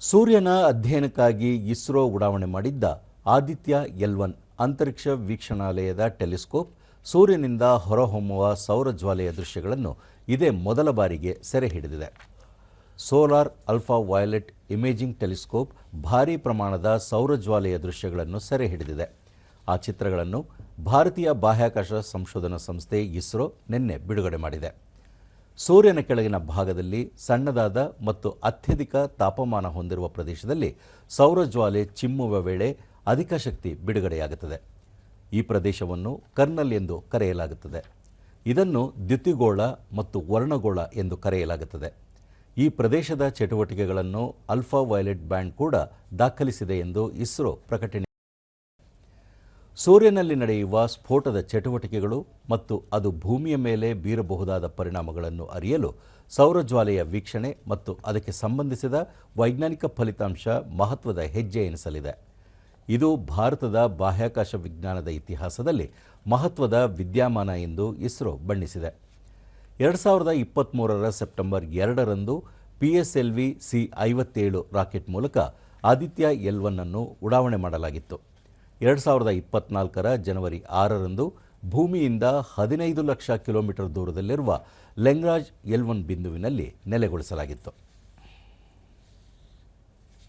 ಸೂರ್ಯನ ಅಧ್ಯಯನಕ್ಕಾಗಿ ಇಸ್ರೋ ಉಡಾವಣೆ ಮಾಡಿದ್ದ ಆದಿತ್ಯ ಎಲ್ ಅಂತರಿಕ್ಷ ವೀಕ್ಷಣಾಲಯದ ಟೆಲಿಸ್ಕೋಪ್ ಸೂರ್ಯನಿಂದ ಹೊರಹೊಮ್ಮುವ ಸೌರ ಜ್ವಾಲೆಯ ದೃಶ್ಯಗಳನ್ನು ಇದೇ ಮೊದಲ ಬಾರಿಗೆ ಸೆರೆ ಹಿಡಿದಿದೆ. ಸೋಲಾರ್ ಅಲ್ಫಾ ವಯೋಲೆಟ್ ಇಮೇಜಿಂಗ್ ಟೆಲಿಸ್ಕೋಪ್ ಭಾರೀ ಪ್ರಮಾಣದ ಸೌರ ಜ್ವಾಲೆಯ ದೃಶ್ಯಗಳನ್ನು ಸೆರೆ ಹಿಡಿದಿದೆ. ಆ ಚಿತ್ರಗಳನ್ನು ಭಾರತೀಯ ಬಾಹ್ಯಾಕಾಶ ಸಂಶೋಧನಾ ಸಂಸ್ಥೆ ಇಸ್ರೋ ನಿನ್ನೆ ಬಿಡುಗಡೆ ಮಾಡಿದೆ. ಸೂರ್ಯನ ಕೆಳಗಿನ ಭಾಗದಲ್ಲಿ ಸಣ್ಣದಾದ ಮತ್ತು ಅತ್ಯಧಿಕ ತಾಪಮಾನ ಹೊಂದಿರುವ ಪ್ರದೇಶದಲ್ಲಿ ಸೌರ ಜ್ವಾಲೆ ಚಿಮ್ಮುವ ವೇಳೆ ಅಧಿಕ ಶಕ್ತಿ ಬಿಡುಗಡೆಯಾಗುತ್ತದೆ. ಈ ಪ್ರದೇಶವನ್ನು ಕರ್ನಲ್ ಎಂದು ಕರೆಯಲಾಗುತ್ತದೆ. ಇದನ್ನು ದ್ಯುತಿಗೋಳ ಮತ್ತು ವರ್ಣಗೋಳ ಎಂದು ಕರೆಯಲಾಗುತ್ತದೆ. ಈ ಪ್ರದೇಶದ ಚಟುವಟಿಕೆಗಳನ್ನು ಅಲ್ಫಾ ವೈಲೆಟ್ ಬ್ಯಾಂಡ್ ಕೂಡ ದಾಖಲಿಸಿದೆ ಎಂದು ಇಸ್ರೋ ಪ್ರಕಟಣೆ ಸೂರ್ಯನಲ್ಲಿ ನಡೆಯುವ ಸ್ಫೋಟದ ಚಟುವಟಿಕೆಗಳು ಮತ್ತು ಅದು ಭೂಮಿಯ ಮೇಲೆ ಬೀರಬಹುದಾದ ಪರಿಣಾಮಗಳನ್ನು ಅರಿಯಲು ಸೌರಜ್ವಾಲೆಯ ವೀಕ್ಷಣೆ ಮತ್ತು ಅದಕ್ಕೆ ಸಂಬಂಧಿಸಿದ ವೈಜ್ಞಾನಿಕ ಫಲಿತಾಂಶ ಮಹತ್ವದ ಹೆಜ್ಜೆ ಎನಿಸಲಿದೆ. ಇದು ಭಾರತದ ಬಾಹ್ಯಾಕಾಶ ವಿಜ್ಞಾನದ ಇತಿಹಾಸದಲ್ಲಿ ಮಹತ್ವದ ವಿದ್ಯಮಾನ ಎಂದು ಇಸ್ರೋ ಬಣ್ಣಿಸಿದೆ. ಎರಡು ಸಾವಿರದ ಇಪ್ಪತ್ತ್ಮೂರರ ಸೆಪ್ಟೆಂಬರ್ ಎರಡರಂದು P S L V C ಐವತ್ತೇಳು ರಾಕೆಟ್ ಮೂಲಕ ಆದಿತ್ಯ ಎಲ್ ಒನ್ ಅನ್ನು ಉಡಾವಣೆ ಮಾಡಲಾಗಿತ್ತು. ಎರಡು ಸಾವಿರದ ಇಪ್ಪತ್ನಾಲ್ಕರ ಜನವರಿ ಆರರಂದು ಭೂಮಿಯಿಂದ ಹದಿನೈದು ಲಕ್ಷ ಕಿಲೋಮೀಟರ್ ದೂರದಲ್ಲಿರುವ ಲೆಂಗ್ರಾಜ್ ಎಲ್ವನ್ ಬಿಂದುವಿನಲ್ಲಿ ನೆಲೆಗೊಳಿಸಲಾಗಿತ್ತು.